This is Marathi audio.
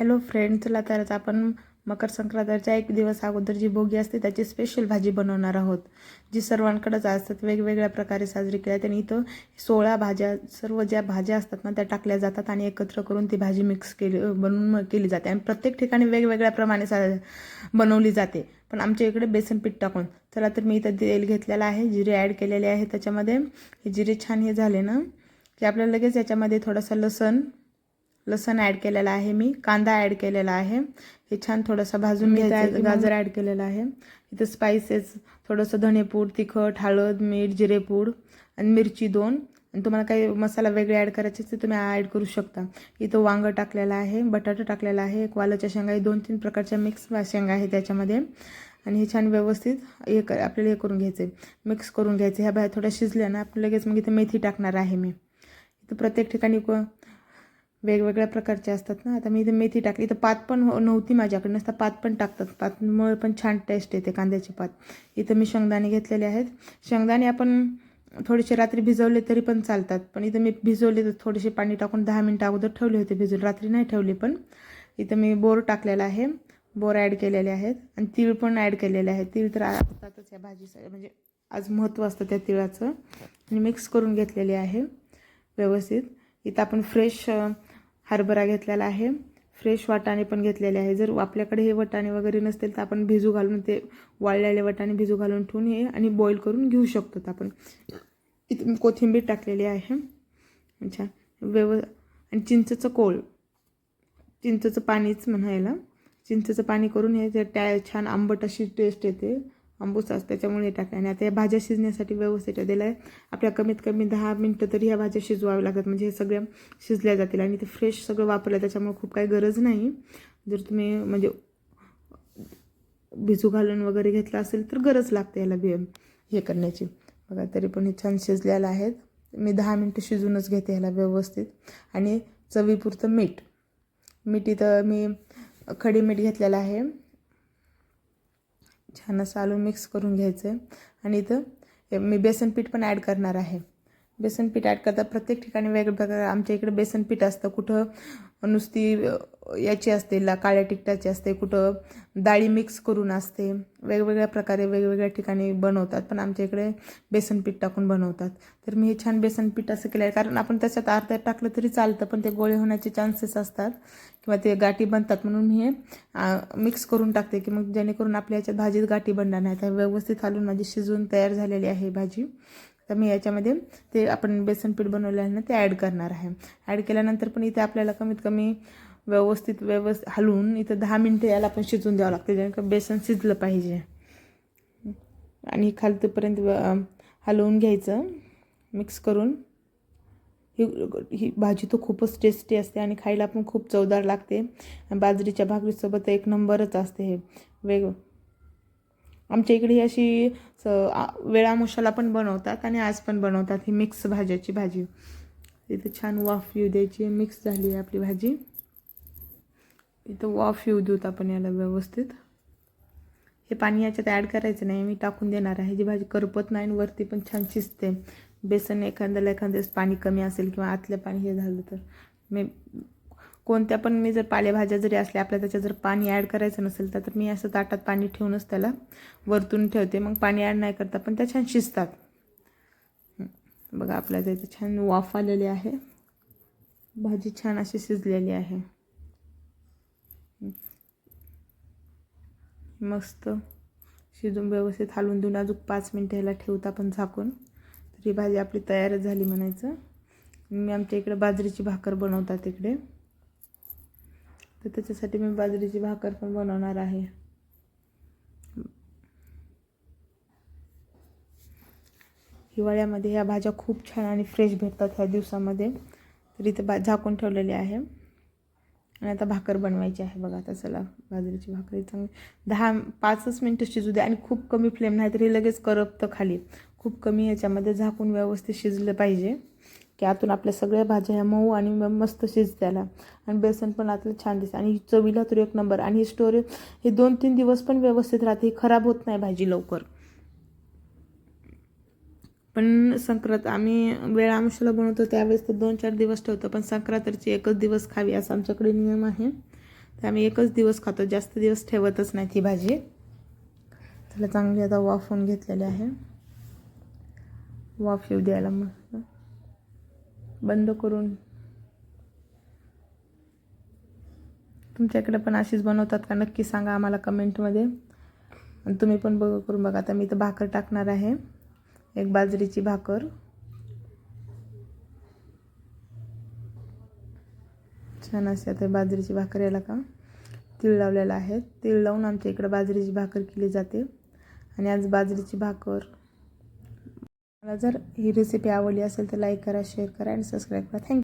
हॅलो फ्रेंड चला तर आपण मकर संक्रांतीच्या एक दिवस अगोदर जी भोगी असते त्याची स्पेशल भाजी बनवणार आहोत. जी सर्वांकडेच असतात वेगवेगळ्या प्रकारे साजरी केल्या आणि इथं सोळा भाज्या सर्व ज्या भाज्या असतात ना त्या टाकल्या जातात आणि एकत्र करून ती भाजी मिक्स केली बनवून मग केली जाते. आणि प्रत्येक ठिकाणी वेगवेगळ्या प्रमाणे सा बनवली जाते. पण आमच्या इकडे बेसन पीठ टाकून. चला तर मी इथं तेल घेतलेलं आहे जिरे ॲड केलेले आहे त्याच्यामध्ये. हे जिरे छान हे झाले ना की आपल्याला लगेच याच्यामध्ये थोडंसं लसण लसण ॲड केलेलं आहे मी. कांदा ॲड केलेला आहे. हे छान थोडंसं भाजून घ्यायचं. गाजर ॲड केलेलं आहे. इथं स्पायसेस थोडंसं धणेपूड तिखट हळद मीठ जिरेपूड आणि मिरची दोन. आणि तुम्हाला काही मसाला वेगळे ॲड करायचे ते तुम्ही ॲड करू शकता. इथं वांगं टाकलेलं आहे बटाटा टाकलेला आहे एक वालाच्या शेंगा हे दोन तीन प्रकारच्या मिक्स शेंगा आहे त्याच्यामध्ये. आणि हे छान व्यवस्थित हे कर आपल्याला हे करून घ्यायचे मिक्स करून घ्यायचे ह्या बाहेर थोड्या शिजल्या ना आपलं लगेच मग इथं मेथी टाकणार आहे मी. इथं प्रत्येक ठिकाणी को वेगवेगळ्या प्रकारचे असतात ना. आता मी इथे मेथी टाकली. इथं पात पण हो- नव्हती माझ्याकडे नसता पात पण टाकतात. पातमुळे पण छान टेस्ट येते कांद्याची पात. इथं मी शेंगदाणे घेतलेले आहेत. शेंगदाणे आपण थोडेसे रात्री भिजवले तरी पण चालतात. पण इथं मी भिजवले तर थोडेसे पाणी टाकून दहा मिनटं अगोदर ठेवले होते भिजून. रात्री नाही ठेवले पण. इथं मी बोर टाकलेला आहे. बोर ॲड केलेले आहेत. आणि तीळ पण ॲड केलेले आहेत. तीळ तर असतातच या भाजीसाठी म्हणजे आज महत्त्व असतं त्या तिळाचं. आणि मिक्स करून घेतलेले आहे. व्यवस्थित. इथं आपण फ्रेश हरभरा घेतलेला आहे. फ्रेश वाटाणे पण घेतलेले आहे. जर आपल्याकडे हे वटाणे वगैरे नसतील तर आपण भिजू घालून ते वाळलेले वटाणे भिजू घालून ठेवून हे आणि बॉईल करून घेऊ शकतो आपण. इथं कोथिंबीर टाकलेली आहे. अच्छा. व्यव आणि चिंचेचं कोळ. चिंचेचं पाणीच म्हणायला. चिंचेचं पाणी करून हे त्या छान आंबट अशी टेस्ट येते. आंबूस असते त्याच्यामुळे हे टाकले आणि आता या भाज्या शिजण्यासाठी व्यवस्थित दिलं आहे आपल्या कमीत कमी दहा मिनटं तरी ह्या भाज्या शिजवाव्या लागतात. म्हणजे हे सगळ्या शिजल्या जातील. आणि ते फ्रेश सगळं वापरलं त्याच्यामुळे खूप काही गरज नाही. जर तुम्ही म्हणजे भिजू घालून वगैरे घेतलं असेल तर गरज लागते याला बी हे करण्याची. बघा तरी पण हे छान शिजलेलं आहेत. मी दहा मिनटं शिजूनच घेते ह्याला व्यवस्थित. आणि चवीपुरतं मीठ. मीठ इथं मी खडी मीठ घेतलेलं आहे. छान असं आलू मिक्स करून घ्यायचं आहे आणि इथं मी बेसन पीठ पण ॲड करणार आहे. बेसन पीठ ॲड करतात. प्रत्येक ठिकाणी वेगवेगळं आमच्या इकडे बेसन पीठ असतं. कुठं नुसती याची असते ला काळ्या तिखटाची असते कुठं डाळी मिक्स करून असते. वेगवेगळ्या प्रकारे वेगवेगळ्या ठिकाणी बनवतात. पण आमच्या इकडे बेसन पीठ टाकून बनवतात. तर मी हे छान बेसन पीठ असं केलं आहे कारण आपण त्याच्यात अर्ध्यात टाकलं तरी चालतं पण ते गोळे होण्याचे चान्सेस असतात किंवा ते गाठी बनतात. म्हणून मी हे मिक्स करून टाकते की मग जेणेकरून आपल्या याच्यात भाजीत गाठी बनणार नाही. तर व्यवस्थित हालून माझी शिजवून तयार झालेली आहे भाजी. तर मी याच्यामध्ये ते आपण बेसन पीठ बनवलं आहे ना ते ॲड करणार आहे. ॲड केल्यानंतर पण इथे आपल्याला कमीत कमी व्यवस्थित व्यवस्थित हलवून इथं दहा मिनटं याला आपण शिजवून द्यावं लागते जेणेकरून बेसन शिजलं पाहिजे. आणि खालतीपर्यंत हलवून घ्यायचं मिक्स करून. ही ही भाजी तर खूपच टेस्टी असते आणि खायला पण खूप चवदार लागते. बाजरीच्या भाकरीसोबत एक नंबरच असते हे. वेग आमच्या इकडे अशी स वेळामुशाला पण बनवतात आणि आज पण बनवतात ही मिक्स भाज्याची भाजी. इथं छान वाफ येऊ द्यायची मिक्स झाली आहे आपली भाजी. इथं वाफ येऊ देऊत आपण याला व्यवस्थित. हे पाणी याच्यात ॲड करायचं नाही मी टाकून देणार आहे. जी भाजी करपत नाही आणि वरती पण छान शिजते. बेसन एखाद्याला एखाद्यास पाणी कमी असेल किंवा आतलं पाणी हे झालं तर. मी कोणत्या पण मी जर पालेभाज्या जरी असल्या आपल्या त्याच्यात जर पाणी ॲड करायचं नसेल तर मी असं ताटात पाणी ठेवूनच त्याला वरतून ठेवते. मग पाणी ॲड नाही करता पण त्या छान शिजतात. बघा आपल्या इथे छान वाफ आलेली आहे. भाजी छान अशी शिजलेली आहे. मस्त शिजून व्यवस्थित हालवून देऊन अजून पाच मिनटं ह्याला ठेवता पण झाकून. तरी भाजी आपली तयारच झाली म्हणायचं. मी आमच्या इकडे बाजरीची भाकर बनवतात इकडे. तर त्याच्यासाठी मी बाजरीची भाकर पण बनवणार आहे. हिवाळ्यामध्ये ह्या भाज्या खूप छान आणि फ्रेश भेटतात ह्या दिवसामध्ये. तर इथे बा झाकून ठेवलेली आहे. आणि आता भाकर बनवायची आहे बघा आता चला बाजरीची भाकरी. चांगली दहा पाचच मिनटं शिजू द्या आणि खूप कमी फ्लेम नाही तरी लगेच करपतं खाली. खूप कमी याच्यामध्ये झाकून व्यवस्थित शिजलं पाहिजे. की आतून आपल्या सगळ्या भाज्या ह्या मऊ आणि मस्त शिजत्याला. आणि बेसन पण आतलं छान दिसतं. आणि चवीला तर एक नंबर. आणि ही स्टोरेज हे दोन तीन दिवस पण व्यवस्थित राहते. ही खराब होत नाही भाजी लवकर. पण संक्रांत आम्ही वेळ आमशाला बनवतो त्यावेळेस तर दोन चार दिवस ठेवतो. पण संक्रांतीचे एकच दिवस खावी असा आमच्याकडे नियम आहे. ते आम्ही एकच दिवस खातो. जास्त दिवस ठेवतच नाही ती भाजी. त्याला चांगली आता वाफवून घेतलेली आहे. वाफ येऊ द्यायला मस्त. बंद करून. तुमच्याकडे पण अशीच बनवतात का? नक्की सांगा आम्हाला कमेंटमध्ये. आणि तुम्ही पण बघ करून बघा. आता मी इथं भाकर टाकणार आहे. एक बाजरीची भाकर. छान असे आता बाजरीची भाकर याला का? तीळ लावलेला आहे. तीळ लावून आमच्या इकडं बाजरीची भाकर केली जाते. आणि आज बाजरीची भाकर मला जर ही रेसिपी आवडली असेल तर लाईक करा शेअर करा आणि सबस्क्राईब करा. थँक्यू